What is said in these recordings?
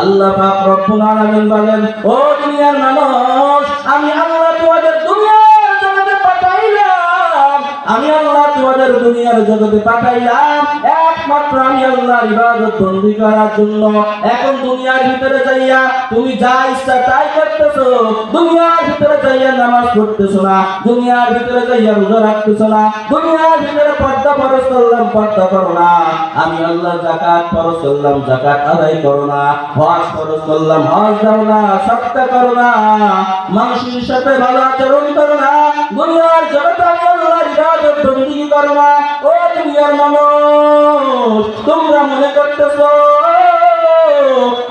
আল্লাহ পাক রব্বুল আলামিন বলেন, ও দুনিয়ার মানুষ, আমি আল্লাহ তোমাদের দুনিয়ার জগতে পাঠাইলাম। আমি আল্লাহ তোমাদের দুনিয়ার জগতে পাঠাইলাম। একমাত্র আমি আল্লাহর ইবাদত বন্দি করার জন্য। এখন দুনিয়ার ভিতরে যাইয়া তুমি যা ইচ্ছা তাই করতেছো, দুনিয়ার ভিতরে যাইয়া নামাজ পড়তেছো না, দুনিয়ার ভিতরে যাইয়া রোজা রাখতেছো না, দুনিয়ার ভিতরে পর্দা ফরজ করলাম, পর্দা করো না। আমি আল্লাহ জাকাত ফরজ করলাম জাকাত আদায় করো না। হজ ফরজ করলাম, হজ দাও না সৎকা করো না। মানুষের সাথে ভালো আচরণ করো না। দুনিয়ার জগতে আমি আল্লাহর ইবাদত বন্দি করো না। ও দুনিয়ার মানুষ তোমরা মনে করতেছো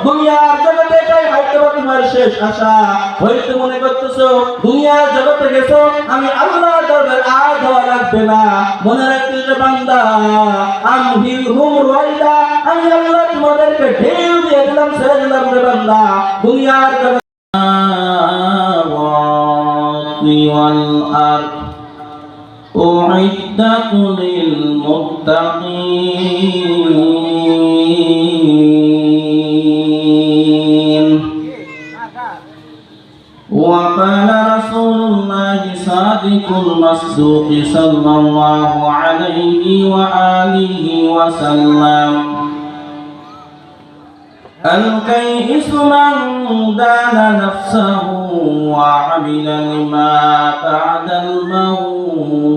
দুনিয়ার জগতে এটাই হয়তো বা তোমার শেষ আশা হয়তো মনে করতেছো দুনিয়ার জগতে গেছো আমি আল্লাহর দরবার আর দেওয়া লাগবে না মনে রাখতে যে বান্দা আমি হুম রইলা আমি আল্লাহ তোমাদেরকে ঢেউ দিয়ে দিলাম ছেড়ে দিলাম রে বান্দা দুনিয়ার জগতে والأرض أعدت للمتقين. وقال رسول الله صادق المصدوق صلى الله عليه وآله وسلم. الكيس من دان نفسه وعمل لما بعد الموت.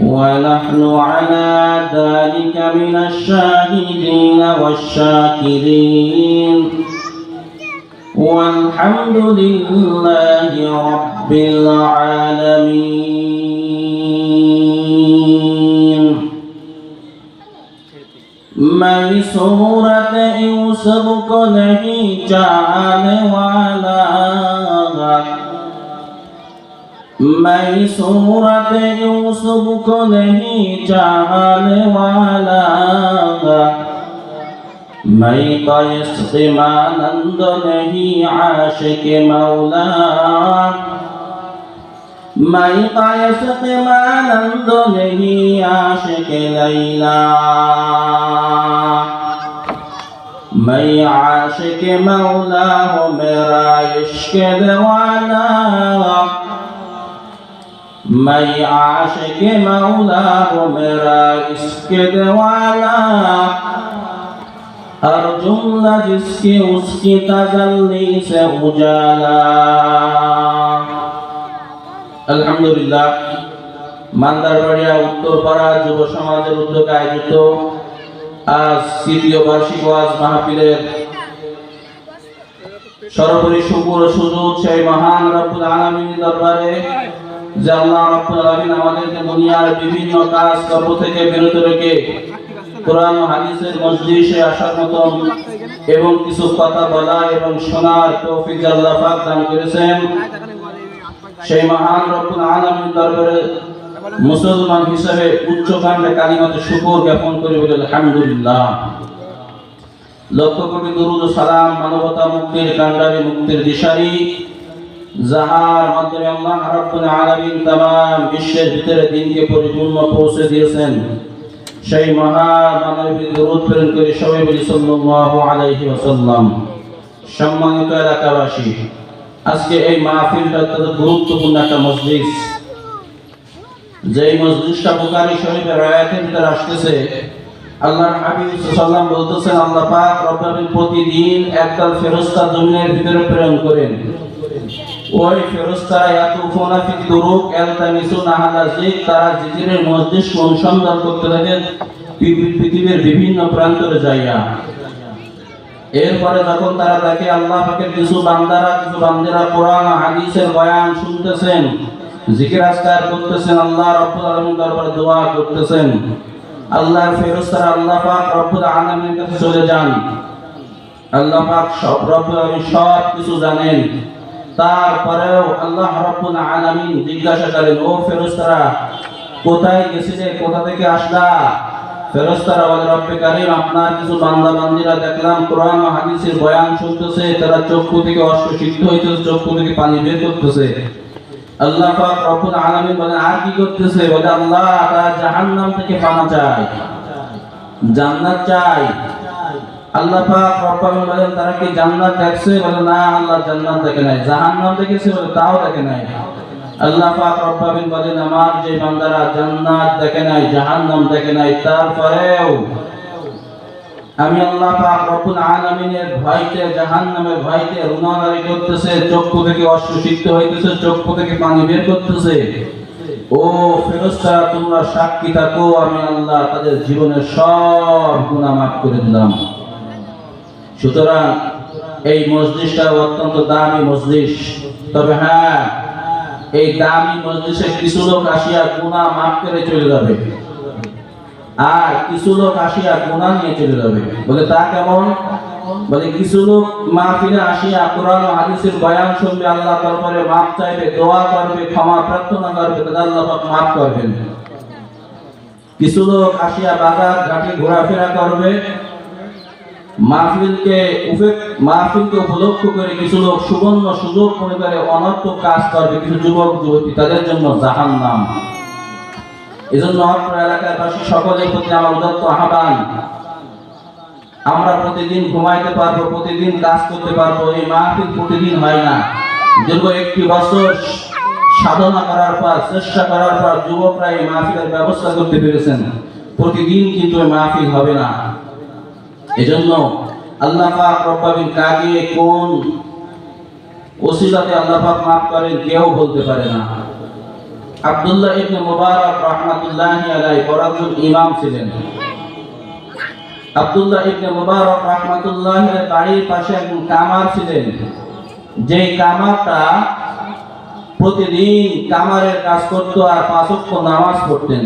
ونحن على ذلك من الشاهدين والشاكرين والحمد لله رب العالمين मैं सूरत यूसुफ को नहीं चाहने वाला मैं सूरत यूसुफ को नहीं चाहने वाला मैं तो इश्क मानंद नहीं आशिक मौला मैं तो इश्क मानंद नहीं आशिक लैला मैं आशिक मौला हूँ मेरा इश्क दीवाना मैं आशिक मौला हूँ मेरा इश्क दीवाना हर जुमला जिसकी उसकी तजल्ली से उजाला আলহামদুলিল্লাহ মান্দারবাড়িয়া উত্তরপাড়া যুব সমাজের উদ্যোগে আয়োজিত আজ তৃতীয় বার্ষিক ওয়াজ মাহফিলের সর্বোপরি শুকুর ও সুযোগ সেই মহান রব্বুল আলামিনের দরবারে যে আল্লাহ রব্বুল আলামিন আমাদেরকে দুনিয়ার বিভিন্ন কাজ কর্ম থেকে বিরত রেখে কোরআন হাদিসের মজলিসে আসার মতন এবং কিছু কথা বলা এবং শোনার তৌফিক আল্লাহ পাক দান করেছেন, সেই মহান রব্বুল আলামিন দরবারে মুসলমান হিসেবে উচ্চ কাণ্ডে কালিমাতে শুকর জ্ঞাপন করে বলে আলহামদুলিল্লাহ। লক্ষ কোটি দরুদ সালাম মানবতা মুক্তির কাণ্ডারি মুক্তির দিশারি যাহার মাধ্যমে আল্লাহ রাব্বুল আলামিন तमाम বিশ্বের ভিতরে দিনকে পরিপূর্ণ পৌঁছে দিয়েছেন সেই মহান মানবী দরুদ প্রেরণ করে সবাই বলি সাল্লাল্লাহু আলাইহি ওয়াসাল্লাম সম্মানিত এলাকাবাসী আজকে এই মাহফিলটা অত্যন্ত গুরুত্বপূর্ণ একটা মসজিদ যে মসজিদটা বুখারী শরীফের রায়াতের ভিতরে আসতেছে আল্লাহর হাবিব সাল্লাম বলতেছেন আল্লাহ পাক রব্বুল প্রতিদিন একদল ফেরেশতা জমিনের ভিতরে প্রেরণ করেন ওই ফেরেশতারা ইয়াতুফুনা ফি তুরুক ইয়ালতামিসুনা আহলা জিক, তারা জিজিরের মসজিদ অনুসন্ধান করতে থাকেন পৃথিবীর- বিভিন্ন প্রান্তরে যাইয়া। এরপরে যখন তারা দেখে আল্লাহ পাকের কিছু বান্দারা কিছু বান্দারা কোরআন হাদিসের বয়ান শুনতেছেন, জিকির আজকার করতেছেন, আল্লাহ রব্বুল আলামিন দরবারে দোয়া করতেছেন, আল্লাহর ফেরেশতারা আল্লাহ পাক রব্বুল আলামিনের কাছে চলে যান। আল্লাহ পাক সব রব্বুল আলামিন সব কিছু জানেন। তারপরেও আল্লাহ রাব্বুল আলামিন জিজ্ঞাসা করেন ও ফেরেশতারা, কোথায় গেছিলে? কোথা থেকে আসলা? ফেরেশতারা বলে, রব্বে কারীম, আপনার কিছু বান্দা বান্দিরা দেখলাম, কোরআন ও হাদিসের বয়ান শুনতেছে, তারা চক্ষু থেকে অশ্ব সিদ্ধ হইতেছে, চক্ষু থেকে পানি বের করতেছে। আল্লাহ পাক রব্বুল আলামিন বলেন আর কি করতেছে? বলে, আল্লাহ, তারা জাহান্নাম থেকে পানা চায়, জান্নাত চাই আল্লাহ পাক বলেন, তারা কি জান্নাত দেখছে? বলে, না, আল্লাহ জান্নাত দেখে নাই। জাহান্নাম দেখেছে বলে, তাও দেখে নাই। আল্লাহ পাক বলেন, আমার যে বান্দারা জান্নাত দেখে নাই, জাহান্নাম দেখে নাই, তারপরেও আমি আল্লাহ পাক রব্বুল আলামিনের ভয়তে জাহান্নামের ভয়তে করতেছে, চক্ষু থেকে অশ্বসিদ্ধ হইতেছে, চক্ষু থেকে পানি বের করতেছে। ও ফেরেশতা তোমরা সাক্ষী থাকো, আমি আল্লাহ তাদের জীবনের সব গুনাহ মাফ করে দিলাম। সুতরাং এই মসজিদটা অত্যন্ত দামি মসজিদ তবে হ্যাঁ এই দামি মসজিদে কিছু লোক আসিয়া গুনাহ মাফ করে চলে যাবে। আর কিছু লোক আসিয়া গুণা নিয়ে চলে যাবে। বলে, তা কেমন? বলে, কিছু লোক মাহফিলে আসিয়া কোরআন হাদিসের বয়ান শুনবে, আল্লাহ তারপরে মাফ চাইবে, দোয়া করবে, ক্ষমা প্রার্থনা করবে তাহলে আল্লাহ মাফ করবেন। কিছু লোক আসিয়া বাজার ঘাটে ঘোরাফেরা করবে। মাহফিলকে মাহফিলকে উপলক্ষ করে কিছু লোক সুবর্ণ সুযোগ মনে করে অনর্থক কাজ করবে কিছু যুবক, যুবতী, তাদের জন্য জাহান্নাম। এজন্য অত্র এলাকার বাসী সকলের প্রতি আমার উদাত্ত আহ্বান। আমরা প্রতিদিন ঘুমাইতে পারব, প্রতিদিন কাজ করতে পারব, এই মাহফিল প্রতিদিন হয় না। দীর্ঘ একটি বছর সাধনা করার পর, চেষ্টা করার পর যুবকরা এই মাহফিলের ব্যবস্থা করতে পেরেছেন। প্রতিদিন কিন্তু এই মাহফিল হবে না। এজন্য আল্লাহ পাক রব্বাবিন কাকে কোন ওসিলাতে আল্লাহ পাক মাফ করেন কেউ বলতে পারে না। আব্দুল্লাহ ইবনে মুবারক রাহমাতুল্লাহি আলাইহি বড়জন ইমাম ছিলেন। আব্দুল্লাহ ইবনে মুবারক রাহমাতুল্লাহি আলাইহি বাড়ির পাশে একজন কামার ছিলেন। যেই কামারটা প্রতিদিন কামারের কাজ করত আর পাঁচ নামাজ পড়তেন।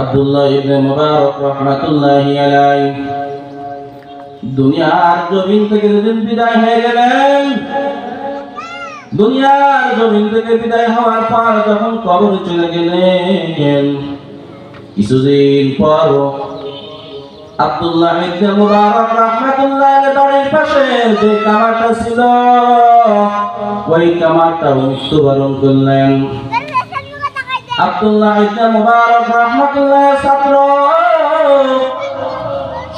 আব্দুল্লাহ ইবনে মুবারক রাহমাতুল্লাহি আলাইহি। দুনিয়ার জমিন থেকে যেদিন বিদায় হয়ে গেলেন, দুনিয়ার জমিন থেকে বিদায় হওয়ার পর যখন কবর চলে গেলেন, কিছুদিন পর আব্দুল্লাহ ইবনে মুবারক রাহমাতুল্লাহ আলাইহি বাড়ির পাশে যে কামারটা ছিল, ওই কামারটা মৃত্যুবরণ করলেন। আব্দুল্লাহ ইবনে মুবারক রাহমাতুল্লাহ ছাত্র।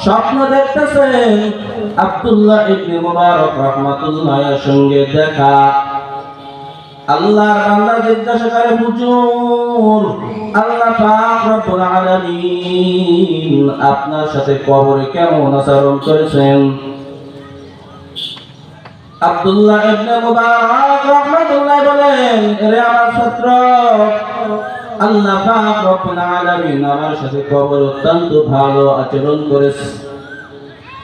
স্বপ্ন দেখতেছেন আব্দুল্লাহ ইবনে মুবারক রাহমাতুল্লাহ সঙ্গে দেখা। আল্লাহর বান্দা জিজ্ঞাসা করে, হুজুর, আল্লাহ পাক রব্বুল আলামিন আপনার সাথে কবরে কেমন আচরণ করেছেন? আব্দুল্লাহ ইবনে মুবারক রাহমাতুল্লাহ বলেন রে আমার ছাত্র, আল্লাহ পাক রব্বুল আলামিন আমার সাথে কবর অত্যন্ত ভালো আচরণ করেছে।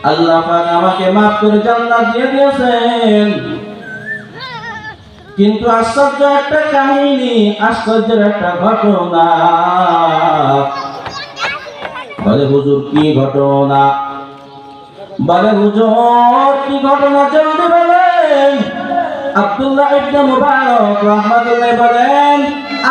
আল্লাহ পাক আমাকে করে জান্নাত দিয়ে দিয়েছেন। কিন্তু আশ্চর্য একটা কাহিনী, আশ্চর্যের একটা ঘটনা। বলে, হুজুর, কি ঘটনা? বলে, হুজুর, কি ঘটনা? জলদি বলেন আব্দুল্লাহ ইবনে মুবারক রাহমাতুল্লাহ বলেন,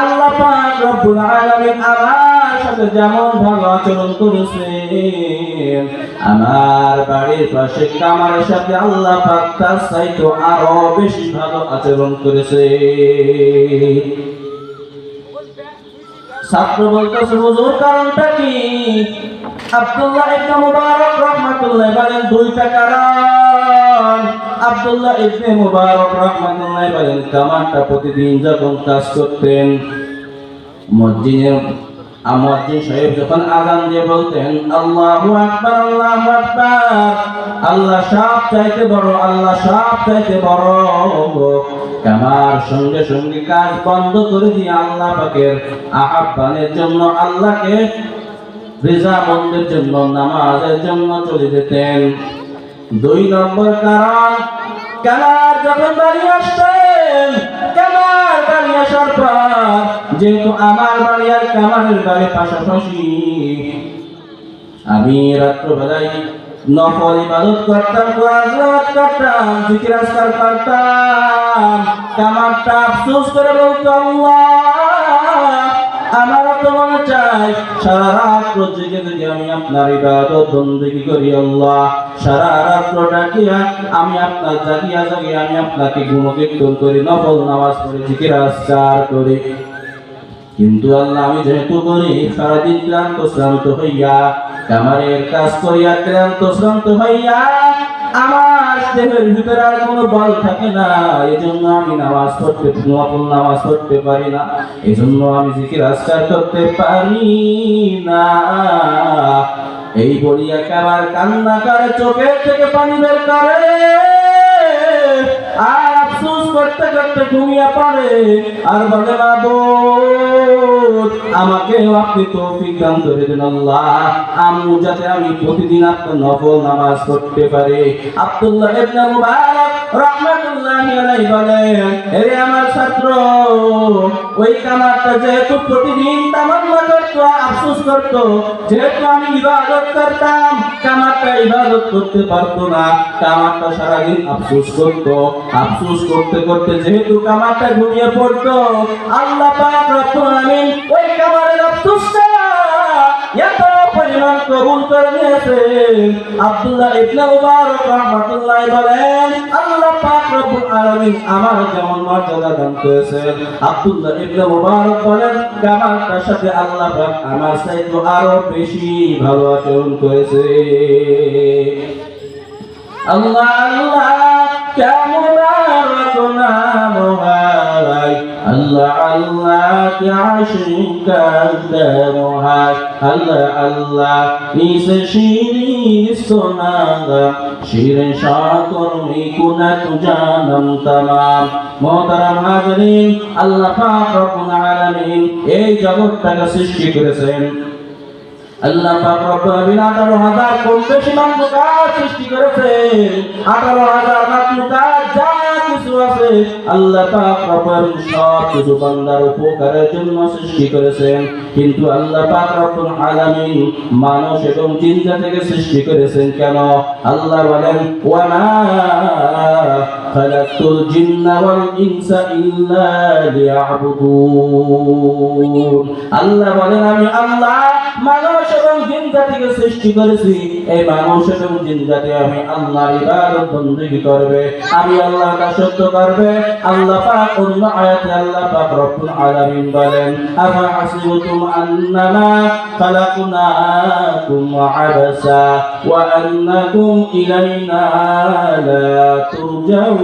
আল্লাহ পাক রব্বুল আলামিন আমার সাথে যেমন ভালো আচরণ করেছেন, আমার বাড়ির পাশে কামারের সাথে আল্লাহ পাক তার চাইতে আরও বেশি ভালো আচরণ করেছে ছাত্র বলতেছে, হুজুর, কারণটা কি? আব্দুল্লাহ ইবনে মুবারক রাহমাতুল্লাহ বলেন, দুইটা কারণ। আব্দুল্লাহ ইবনে মুবারক রাহমাতুল্লাহ বলেন কামানটা প্রতিদিন যখন কাজ করতেন, মসজিদের মুয়াজ্জিন সাহেব যখন আজান দিয়ে বলতেন, আল্লাহু আকবার আল্লাহু আকবার, আল্লাহ সব চাইতে বড়, আল্লাহ সব চাইতে বড় কামার সঙ্গে সঙ্গে কাজ বন্ধ করে দিয়ে আল্লাহ পাকের আহ্বানের জন্য আল্লাহকে রেজা বন্ধের জন্য, নামাজের জন্য চলে যেতেন। দুই নম্বর কারণ কামার যখন বাড়ি আসতেন কামার বাড়ি আসার পর, যেহেতু আমার বাড়ি আর কামারের বাড়ি পাশাপাশি। আমি রাত্রবেলায় নফল ইবাদত করতাম, কোরআন করতাম, জিকির করতাম। কামারটা আফসোস করে বলতো, আল্লাহ! আমার তো মনে চাই। সারা রাত্র জেগে জেগে আমি আপনার ইবাদত বন্দেগি করি, আল্লাহ, সারা রাত্র ডাকিয়া আমি আপনার জাগিয়া জাগিয়া আমি আপনাকে গুণকীর্তন করি, নফল নামাজ পড়ি, জিকির আজকার করি। কিন্তু আল্লাহ, আমি যেহেতু করি সারাদিন ক্লান্ত, শ্রান্ত হইয়া কামারের কাজ করিয়া ক্লান্ত, শ্রান্ত হইয়া, আমার দেহের ভিতরে আর কোনো বল থাকে না। এই জন্য আমি নামাজ পড়তে নকল নামাজ পড়তে পারি না। এই জন্য আমি জিকির আজকার করতে পারি না। এই বলিয়া কামার কান্না করে? চোখের থেকে পানি বের করে? আর করতে করতে ঘুমিয়ে পড়ে। আর বলে মাবুদ আমাকে আপনি তৌফিক দান করে দেন আমি যাতে আমি প্রতিদিন আপনার নফল নামাজ পড়তে পারি। আব্দুল্লাহ আমার ছাত্র, ওই কামারটা যেহেতু প্রতিদিন তামান্না যেহেতু কামারটা করতে পারতো না। সারাদিন আফসোস করতো। আফসোস করতে করতে যেহেতু পড়তো, আল্লাহ পাক ওই কামারের পরিমাণ কবুল করে নিয়েছে আব্দুল্লাহ ইবনে মুবারক রাহমাতুল্লাহ বলেন, আল্লাহ পাক রব্বুল আলামিন আমার যেমন মর্যাদা দান করেছেন। আব্দুল্লাহ ইবনে মুবারক বলেন কামারটার সাথে আল্লাহ পাক আমার চাইতে আরও বেশি ভালো আচরণ করেছে আল্লাহ আল্লাহ, কেমন নাম ক্যাশিকার হাই আল্লাহ আল্লাহ ইস শিরিন সোনাগা শিরে শাকর মিকুনা তুজানম তামাম। মোহতারাম হাজরিন, আল্লাহ পাক রব্বুল আলামিন এই জগৎটাকে সৃষ্টি করেছেন। আল্লাহ পাক রব্বুল আলামিন 18000 কম বেশি সৃষ্টি করেছেন। 18000 মাখলুকাত যা আছে। আল্লাহ পাক রব্বুল সব কিছু বান্দার উপকারের জন্য সৃষ্টি করেছেন। কিন্তু আল্লাহ পাক রব্বুল আলামিন মানুষ এবং জিন জাতিকে সৃষ্টি করেছেন কেন? আল্লাহ বলেন ওয়া خلقت الجن والإنس إلا ليعبدون. আল্লাহ বলেন, আমি আল্লাহ মানুষ এবং জিন জাতিকে সৃষ্টি করেছি। এই মানুষ এবং জিন আমি আল্লাহর ইবাদত বندگی করবে। আমি আল্লাহ দাসত্ব করবে। আল্লাহ পাক অন্য আয়াতে আল্লাহ পাক রব্বুল আলামিন বলেন, আফা হাসিবতুম আন্নামা খালাকনাকুম আবাসা, ওয়া আন্নাকুম ইলাইনা লা তুরজাউন?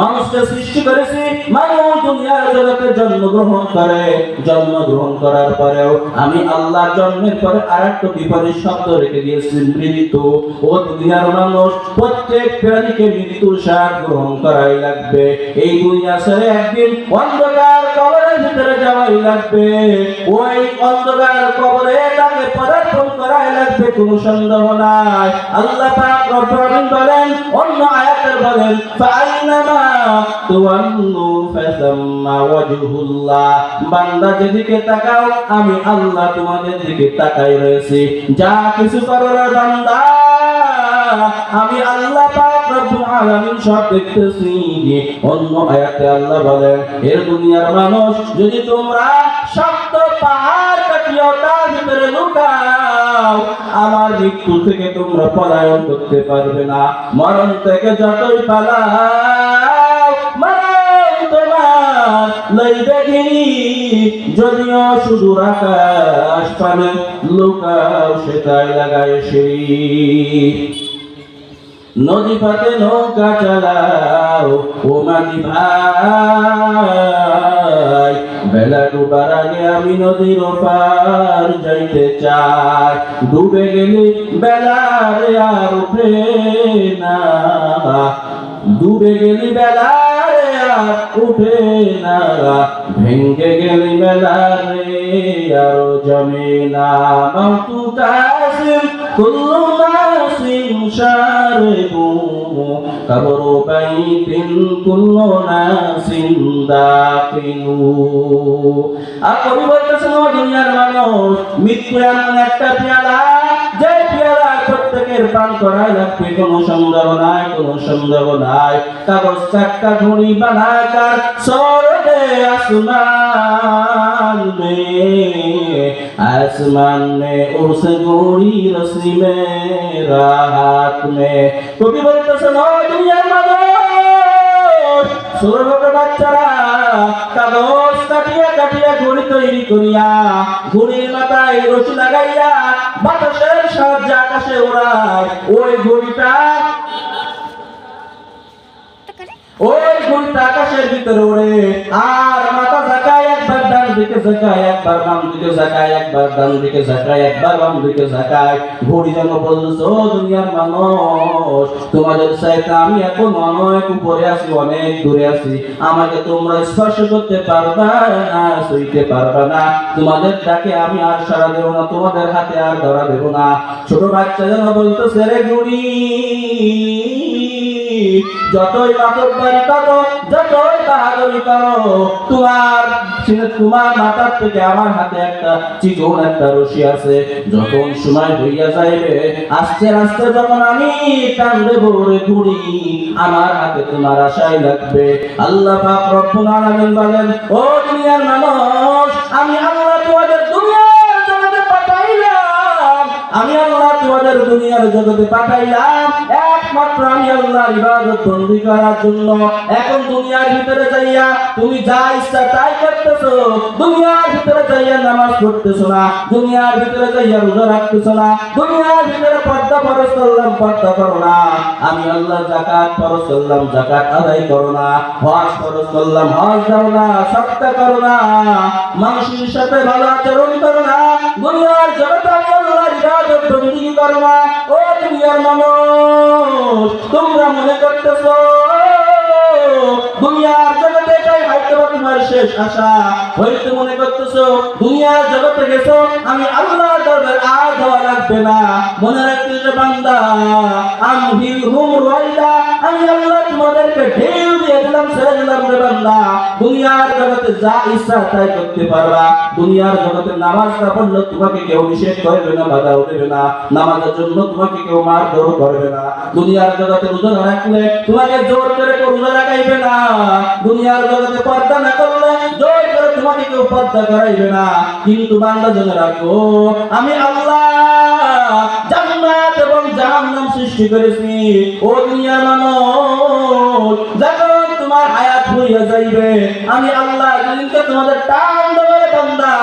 মানুষকে সৃষ্টি করেছি, মানুষ দুনিয়ার জগতে জন্মগ্রহণ করে। জন্মগ্রহণ করার পরেও আমি আল্লাহ জন্মের পরে আর একটা বিপরীত শব্দ রেখে দিয়েছি, মৃত্যু। ও দুনিয়ার মানুষ প্রত্যেক প্রাণীকে মৃত্যুর সার গ্রহণ করাই লাগবে। এই দুনিয়া ছেড়ে একদিন অন্ধকার ভিতরে যাওয়াই লাগবে। ওই অন্ধকার কবরে তাকে পদার্পণ করাই লাগবে সন্দেহ নাই। আল্লাহ পাক রব্বুল বলেন, অন্য বলেন, ফাইনামা তুওয়াল্লু ফাসাম্মা ওয়াজহুল্লাহ। বান্দা যেদিকে তাকাও, আমি আল্লাহ তোমাদের দিকে তাকাই রয়েছি। যা কিছু করার বান্দা, আমি আল্লাহ আলামিন সব দেখতেছি যে অন্য আয়াতে আল্লাহ বলেন, এর দুনিয়ার মানুষ যদি তোমরা শক্ত পাহাড় কাটিয়ে তার ভিতরে লুকাও, আমার মৃত্যু থেকে তোমরা পলায়ন করতে পারবে না। মরণ থেকে যতই পালাও, মরণ তোমার লইবে গিরি যদিও শুধু আকাশ পানে লুকাও, সেটাই লাগায় সেই নদী পাতে নৌকা চালাও, ও মাঝি ভাই। বেলা ডুবার আগে আমি নদীর ওপার যাইতে চাই। ডুবে গেলে বেলার আর উঠে না। ডুবে গেলি বেলার আর উঠে না। ভেঙ্গে গেলি বেলারে আর জমে না। মাতু কাসিম কুল্লু নাসিম শারিবু কবর বাইতিন কুল্লু নাসিম আর কবি বলতেছেন, ও দুনিয়ার মানুষ মৃত্যু এমন একটা পেয়ালা যে পেয়ালা প্রত্যেকের পান করাই লাগবে, কোনো সন্দেহ নাই, কোনো সন্দেহ নাই। কাগজ চাক্কা ঘড়ি বানাকার সরদে আসমান में आसमान में उस घोड़ी रस्सी में राहत में কবি বলতেছেন ও দুনিয়ার মানুষ ছোট বাচ্চারা কাগজ কাটিয়া কাটিয়া ঘড়ি তৈরি করিয়া ঘড়ির মাথায় রশি লাগাইয়া বাতাসের সাহায্যে আকাশে ওড়ায় ওই ঘড়িটা ওই ঘড়িটা আকাশের ভিতরে ওড়ে আর মাথা ঝাঁকায় একবার ডান দিকে ঝাঁকায়, একবার বাম দিকে ঝাঁকায়, একবার ডান দিকে ঝাঁকায়, একবার বাম দিকে ঝাঁকায়। ঘড়ি যেন বলছে দুনিয়ার মানুষ, তোমাদের চাইতে আমি এখন অনেক উপরে আছি, অনেক দূরে আছি। আমাকে তোমরা স্পর্শ করতে পারবা না, সইতে পারবা না। তোমাদের ডাকে আমি আর সারা দেব না, তোমাদের হাতে আর ধরা দেব না। ছোট বাচ্চা যেন বলতেছে, রে ঘড়ি যতই মাতব্বারি করো যতই বাহাদুরি করো তোমার তোমার মাথার থেকে আমার হাতে একটা চিকন একটা রশি আছে। যখন সময় হইয়া যাইবে, আস্তে আস্তে যখন আমি টান দেবো রে ঘুড়ি আমার হাতে তোমার আশাই লাগবে। আল্লাহ পাক রব্বুল আলামিন বলেন, ও দুনিয়ার মানুষ, আমি আল্লাহ তোমাদের দুনিয়ার জগতে পাঠাইলাম। আমি আল্লাহ তোমাদের দুনিয়ার জগতে পাঠাইলাম। একমাত্র আমি আল্লাহর ইবাদত বন্দি করার জন্য। এখন দুনিয়ার ভিতরে যাইয়া তুমি যা ইচ্ছা তাই করতেছো। দুনিয়ার ভিতরে যাইয়া নামাজ পড়তেছো না। দুনিয়ার ভিতরে যাইয়া রোজা রাখতেছো না। দুনিয়ার ভিতরে পর্দা ফরজ করলাম, পর্দা করো না। আমি আল্লাহ জাকাত ফরজ করলাম জাকাত আদায় করো না। হজ ফরজ করলাম, হজ দাও না, সৎকা করো না। মানুষের সাথে ভালো আচরণ করো না। দুনিয়ার জগতে আল্লাহর ইবাদত বন্দি করো না? ও দুনিয়ার মানুষ, তোমরা মনে করতেছো, দুনিয়ার জগতে এটাই হয়তো তোমার শেষ আশা। হয়তো মনে করতেছো, দুনিয়ার জগতে গেছো, আমি আল্লাহর দরবার আর দেওয়া লাগবে না। মনে রাখতে যে বান্দা, আমি হুম রইলা আমি আল্লাহ তোমাদেরকে ঢেউ দুনিয়ার জগতে যা ইচ্ছা তাই করতে পারবা। দুনিয়ার জগতে পড়লে তোমাকে কেউ নিষেধ করবে না বাধাও দেবে না। নামাজের জন্য তোমাকে কেউ করবে না। দুনিয়ার জগতে রাখলে তোমাকে জোর করে রাখাইবে না। দুনিয়ার জগতে পর্দা না করলে জোর করে তোমাকে কেউ পর্দা করাইবে না। কিন্তু বান্দা রাখো, আমি আল্লাহ জান্নাত এবং জাহান্নাম সৃষ্টি করেছি। ও দুনিয়ার মানুষ তোমার হায়াত হইয়া যাইবে। আমি আল্লাহ যেদিনকে তোমাদের টান দেবে বান্দা,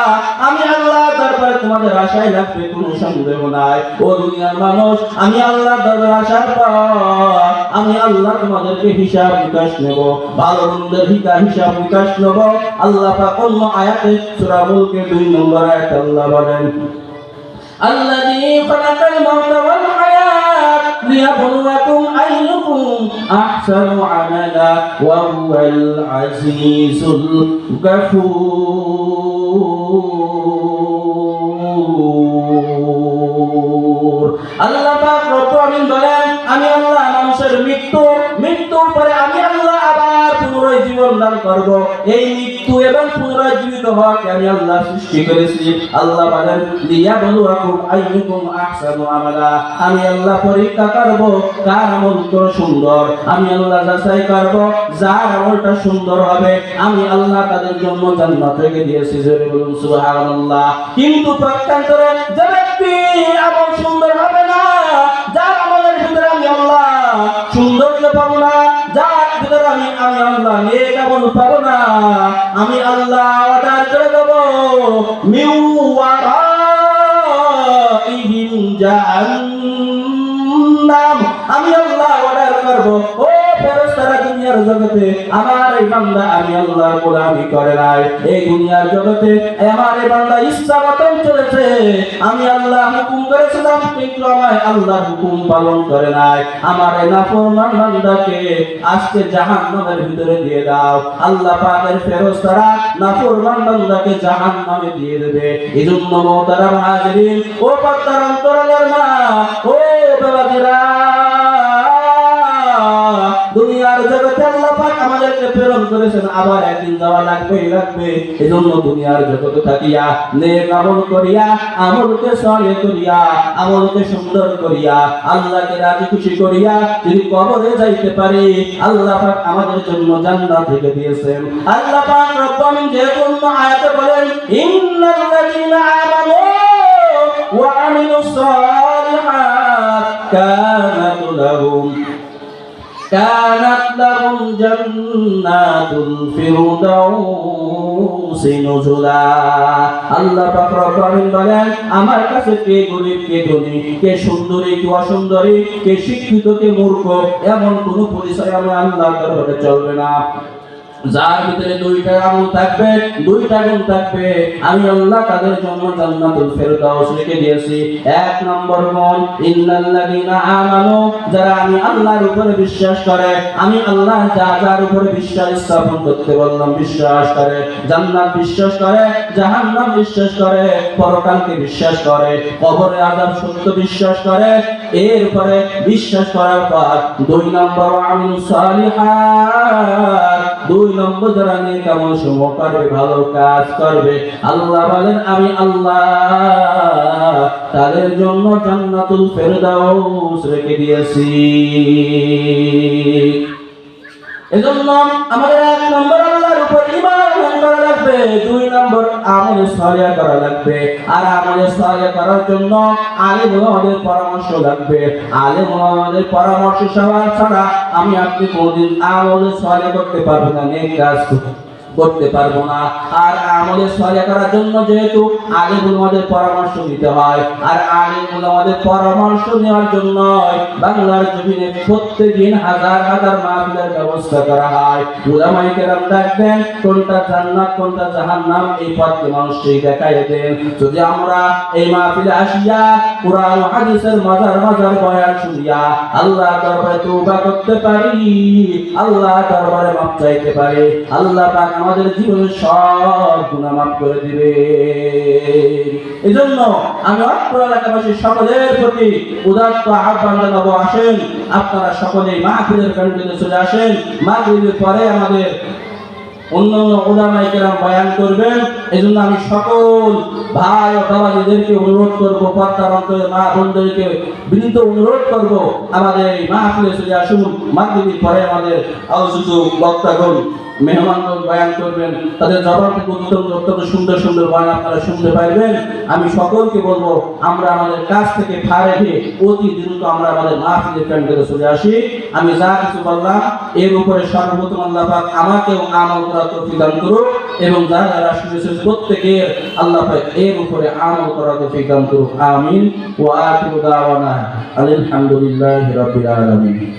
আমি আল্লাহ দরবারে তোমাদের আশায় রাখবে, কোনো সন্দেহ নাই। ও দুনিয়ার মানুষ, আমি আল্লাহ দরবারে আসার পর আমি আল্লাহ তোমাদেরকে হিসাব বিকাশ নেব, ভালো মন্দের হিকা হিসাব বিকাশ নেব। আল্লাহ পাক অন্য আয়াতে সূরা মুলকের দুই নম্বর আয়াত আল্লাহ বলেন, আল্লাযী খালাকাল মাউতা ওয়াল ليبلوكم أيكم أحسن عملا وهو العزيز الغفور এই মৃত্যু এবং পুনরায় জীবিত হওয়াকে আমি আল্লাহ সৃষ্টি করেছি। আল্লাহ বলেন আমি আল্লাহ পরীক্ষা করব, কার আমল তোর সুন্দর। আমি আল্লাহ যাচাই করব, যার আমলটা সুন্দর হবে। আমি আল্লাহ তাদের জন্য জান্নাত রেখে দিয়েছি, জোরে বলুন, সুবহানাল্লাহ। কিন্তু প্রত্যন্তরে যে ব্যক্তি আমল সুন্দর হবে না, যার আমলের ভিতরে আমি আল্লাহ পাবো না, যার ভিতরে আমি আমি আল্লাহ আমল পাবো না, আমি আল্লাহ করে দেবো। মিউ জাহান্নাম। আমি আল্লাহ অর্ডার করব। ও ফেরেশতারা দুনিয়ার জগতে, আমার এই বান্দা আমি আল্লাহর গোলামি করে নাই। এই দুনিয়ার জগতে আমার এই বান্দা ইচ্ছা মতন চলেছে। আমি আল্লাহ হুকুম করেছিলাম, কিন্তু আমার আল্লাহর হুকুম পালন করে নাই। আমার এই নাফরমান বান্দাকে আজকে জাহান্নামের ভিতরে দিয়ে দাও। আল্লাহ পাকের ফেরেশতারা নাফরমান বান্দাকে জাহান্নামে দিয়ে দেবে। এজন্য মোহতারাম হাজিরিন, ও পাত্তার অন্তরালের মা, ও বাবাজিরা দুনিয়ার জগতে আল্লাহ পাক আমাদেরকে প্রেরণ করেছেন, আবার একদিন যাওয়া লাগবে লাগবে। এজন্য দুনিয়ার জগতে থাকিয়া, নেক আমল করিয়া, আমলকে সলে করিয়া, আমলকে সুন্দর করিয়া, আল্লাহকে রাজি খুশি করিয়া যদি কবরে যাইতে পারি, আল্লাহ পাক আমাদের জন্য জান্নাত থেকে দিয়েছেন। আল্লাহ পাক রব্বুল যে কোন আয়াতে বলেন, ইন্নাল্লাযীনা আমানু ওয়া আমিলুস সালিহাত কানাত লাহুম। কা আল্লাহ আমার কাছে কে গরিব, কে ধনী, কে সুন্দরী, কে অসুন্দরী, কে শিক্ষিত, কে মূর্খ, এমন কোনো পরিচয় আমার আল্লাহর চলবে না। যার ভিতরে দুইটা আমল থাকবে, দুইটা গুণ থাকবে। আমি আল্লাহ তাদের জন্য জান্নাতুল ফেরদাউস রেখে দিয়েছি। এক নম্বর গুণ, ইন্নাল্লাযীনা আমানু, যারা আমি আল্লাহর উপরে বিশ্বাস করে, আমি আল্লাহ যা যার উপরে বিশ্বাস স্থাপন করতে বললাম, বিশ্বাস করে। জান্নাত বিশ্বাস করে, জাহান্নাম বিশ্বাস করে, পরকালকে বিশ্বাস করে, কবরে আযাব সত্য বিশ্বাস করে। এরপরে বিশ্বাস করার পর দুই নম্বর আমিল সালিহাত। দুই নম্বর যারা নেক আমল সমূহ করবে ভালো কাজ করবে? আল্লাহ বলেন, আমি আল্লাহ তাদের জন্য জান্নাতুল ফেরদাউস রেখে দিয়েছি। এজন্য আমাদের এক নম্বর আল্লাহর উপর ঈমান করা লাগবে, দুই নম্বর আমলে সালিয়া করা লাগবে। আর আমলে সালিয়া করার জন্য আলেম আমাদের পরামর্শ লাগবে। আলেম আমাদের পরামর্শ সবার ছাড়া আমি আপনি কোনদিন আমাদের সালিয়া করতে পারব না, নেক কাজ করতে পারব না। আর আমলে সালিয়া করার জন্য যেহেতু আলেম আমাদের পরামর্শ নিতে হয়, আর আলেম আমাদের পরামর্শ নেওয়ার জন্য বাংলার জমিনে প্রত্যেকদিন হাজার হাজার মাহফিলের ব্যবস্থা করা হয়। কোনটা জান্নাত, কোনটা এই পথকে মানুষকে দেখাই দেন। যদি আমরা এই মাহফিলে আসিয়া কোরআন হাদিসের বয়ান শুনিয়া আল্লাহ দরবারে তওবা করতে পারি আল্লাহ দরবারে চাইতে পারি, আল্লাহ পাক আমাদের জীবনের সব গুণা মাফ করে দিবে। এই এজন্য আমি অত্র এলাকাবাসী সকলের প্রতি উদাত্ত আহ্বান জানাব, আসেন, আপনারা সকলেই মাহফিলের কারণে চলে আসেন। মাহফিলের পরে আমাদের অন্য অন্য কেরাম বয়ান করবেন। এই জন্য আমি সকল ভাই ও বাবাজিদেরকে অনুরোধ করব পর্দার অন্তরে, মা বোনদেরকে বিনীত অনুরোধ করব, আমাদের এই মাহফিলে চলে আসুন, মাগরিবির পরে আমাদের আলোচিত বক্তাগণ বয়ান করবেন, তাদের জবাব থেকে অত্যন্ত অত্যন্ত সুন্দর সুন্দর বয়ান আপনারা শুনতে পাইবেন। আমি সকলকে বলব, আমরা আমাদের কাছ থেকে ফারে দিয়ে অতি দ্রুত আমরা আমাদের মাহফিলের কেন্দ্রে চলে আসি। আমি যা কিছু বললাম, এর উপরে সর্বপ্রথম আল্লাহ আমাকেও তৌফিক দান করুক। এবং যারা শুনেছেন প্রত্যেকের আল্লাহ এর উপরে আমল করা তৌফিক দান করুক। আমিন। ও আলহামদুলিল্লাহি